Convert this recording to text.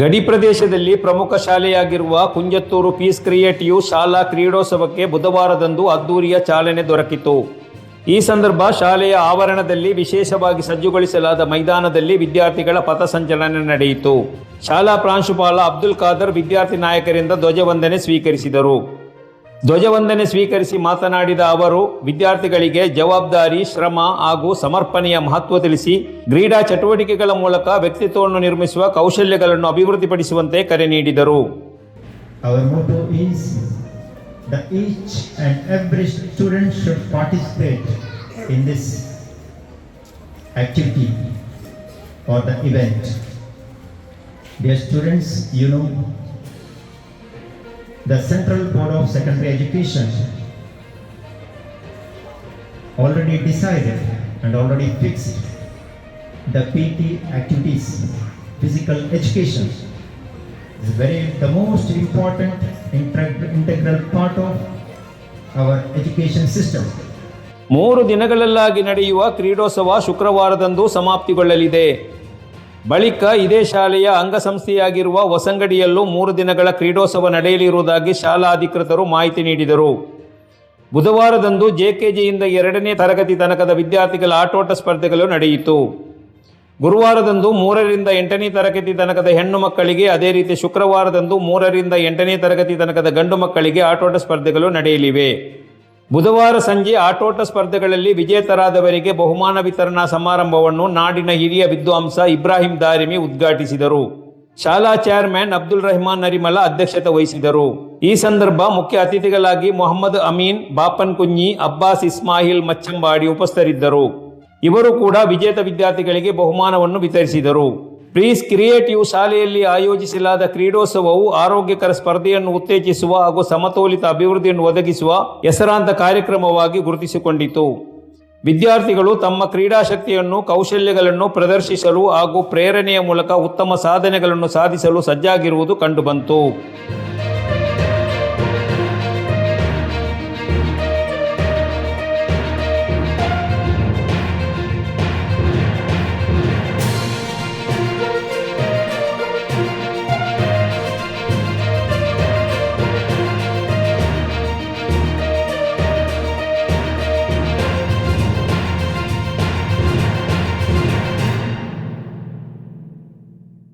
ಗಡಿ ಪ್ರದೇಶದಲ್ಲಿ ಪ್ರಮುಖ ಶಾಲೆಯಾಗಿರುವ ಕುಂಜತ್ತೂರು ಪೀಸ್ ಕ್ರಿಯೇಟಿವ್ ಶಾಲಾ ಕ್ರೀಡೋತ್ಸವಕ್ಕೆ ಬುಧವಾರದಂದು ಅದ್ದೂರಿಯ ಚಾಲನೆ ದೊರಕಿತು. ಈ ಸಂದರ್ಭ ಶಾಲೆಯ ಆವರಣದಲ್ಲಿ ವಿಶೇಷವಾಗಿ ಸಜ್ಜುಗೊಳಿಸಲಾದ ಮೈದಾನದಲ್ಲಿ ವಿದ್ಯಾರ್ಥಿಗಳ ಪಥಸಂಚಲನ ನಡೆಯಿತು. ಶಾಲಾ ಪ್ರಾಂಶುಪಾಲ ಅಬ್ದುಲ್ ಖಾದರ್ ವಿದ್ಯಾರ್ಥಿ ನಾಯಕರಿಂದ ಧ್ವಜವಂದನೆ ಸ್ವೀಕರಿಸಿದರು. ಧ್ವಜವಂದನೆ ಸ್ವೀಕರಿಸಿ ಮಾತನಾಡಿದ ಅವರು, ವಿದ್ಯಾರ್ಥಿಗಳಿಗೆ ಜವಾಬ್ದಾರಿ, ಶ್ರಮ ಹಾಗೂ ಸಮರ್ಪಣೆಯ ಮಹತ್ವ ತಿಳಿಸಿ ಕ್ರೀಡಾ ಚಟುವಟಿಕೆಗಳ ಮೂಲಕ ವ್ಯಕ್ತಿತ್ವವನ್ನು ನಿರ್ಮಿಸುವ ಕೌಶಲ್ಯಗಳನ್ನು ಅಭಿವೃದ್ಧಿಪಡಿಸುವಂತೆ ಕರೆ ನೀಡಿದರು. That each and every student should participate in this activity or the event. Dear students, you know, the Central Board of Secondary Education already decided and already fixed the PT activities, physical education is very, the most important integral part of our education system. ಮೂರು ದಿನಗಳಲ್ಲಾಗಿ ನಡೆಯುವ ಕ್ರೀಡೋತ್ಸವ ಶುಕ್ರವಾರದಂದು ಸಮಾಪ್ತಿಗೊಳ್ಳಲಿದೆ. ಬಳಿಕ ಇದೇ ಶಾಲೆಯ ಅಂಗಸಂಸ್ಥೆಯಾಗಿರುವ ಹೊಸಂಗಡಿಯಲ್ಲೂ ಮೂರು ದಿನಗಳ ಕ್ರೀಡೋತ್ಸವ ನಡೆಯಲಿರುವುದಾಗಿ ಶಾಲಾ ಅಧಿಕೃತರು ಮಾಹಿತಿ ನೀಡಿದರು. ಬುಧವಾರದಂದು ಜೆಕೆಜಿಯಿಂದ ಎರಡನೇ ತರಗತಿ ತನಕದ ವಿದ್ಯಾರ್ಥಿಗಳ ಆಟೋಟ ಸ್ಪರ್ಧೆಗಳು ನಡೆಯಿತು. ಗುರುವಾರದಂದು ಮೂರರಿಂದ ಎಂಟನೇ ತರಗತಿ ತನಕದ ಹೆಣ್ಣು ಮಕ್ಕಳಿಗೆ ಅದೇ ರೀತಿ ಶುಕ್ರವಾರದಂದು ಮೂರರಿಂದ ಎಂಟನೇ ತರಗತಿ ತನಕದ ಗಂಡು ಮಕ್ಕಳಿಗೆ ಆಟೋಟ ಸ್ಪರ್ಧೆಗಳು ನಡೆಯಲಿವೆ. ಬುಧವಾರ ಸಂಜೆ ಆಟೋಟ ಸ್ಪರ್ಧೆಗಳಲ್ಲಿ ವಿಜೇತರಾದವರಿಗೆ ಬಹುಮಾನ ವಿತರಣಾ ಸಮಾರಂಭವನ್ನು ನಾಡಿನ ಹಿರಿಯ ವಿದ್ವಾಂಸ ಇಬ್ರಾಹಿಂ ದಾರಿಮಿ ಉದ್ಘಾಟಿಸಿದರು. ಶಾಲಾ ಚೇರ್ಮನ್ ಅಬ್ದುಲ್ ರೆಹಮಾನ್ ನರಿಮಲ ಅಧ್ಯಕ್ಷತೆ ವಹಿಸಿದರು. ಈ ಸಂದರ್ಭ ಮುಖ್ಯ ಅತಿಥಿಗಳಾಗಿ ಮೊಹಮ್ಮದ್ ಅಮೀನ್, ಬಾಪನ್ ಕುಂಜಿ ಅಬ್ಬಾಸ್ ಇಸ್ಮಾಹಿಲ್ ಮಚ್ಚಂಬಾಡಿ ಉಪಸ್ಥಿತರಿದ್ದರು. ಇವರು ಕೂಡ ವಿಜೇತ ವಿದ್ಯಾರ್ಥಿಗಳಿಗೆ ಬಹುಮಾನವನ್ನು ವಿತರಿಸಿದರು. ಪ್ರೀಸ್ ಕ್ರಿಯೇಟಿವ್ ಶಾಲೆಯಲ್ಲಿ ಆಯೋಜಿಸಲಾದ ಕ್ರೀಡೋತ್ಸವವು ಆರೋಗ್ಯಕರ ಸ್ಪರ್ಧೆಯನ್ನು ಉತ್ತೇಜಿಸುವ ಹಾಗೂ ಸಮತೋಲಿತ ಅಭಿವೃದ್ಧಿಯನ್ನು ಒದಗಿಸುವ ಹೆಸರಾಂತ ಕಾರ್ಯಕ್ರಮವಾಗಿ ಗುರುತಿಸಿಕೊಂಡಿತು. ವಿದ್ಯಾರ್ಥಿಗಳು ತಮ್ಮ ಕ್ರೀಡಾಶಕ್ತಿಯನ್ನು, ಕೌಶಲ್ಯಗಳನ್ನು ಪ್ರದರ್ಶಿಸಲು ಹಾಗೂ ಪ್ರೇರಣೆಯ ಮೂಲಕ ಉತ್ತಮ ಸಾಧನೆಗಳನ್ನು ಸಾಧಿಸಲು ಸಜ್ಜಾಗಿರುವುದು ಕಂಡುಬಂತು.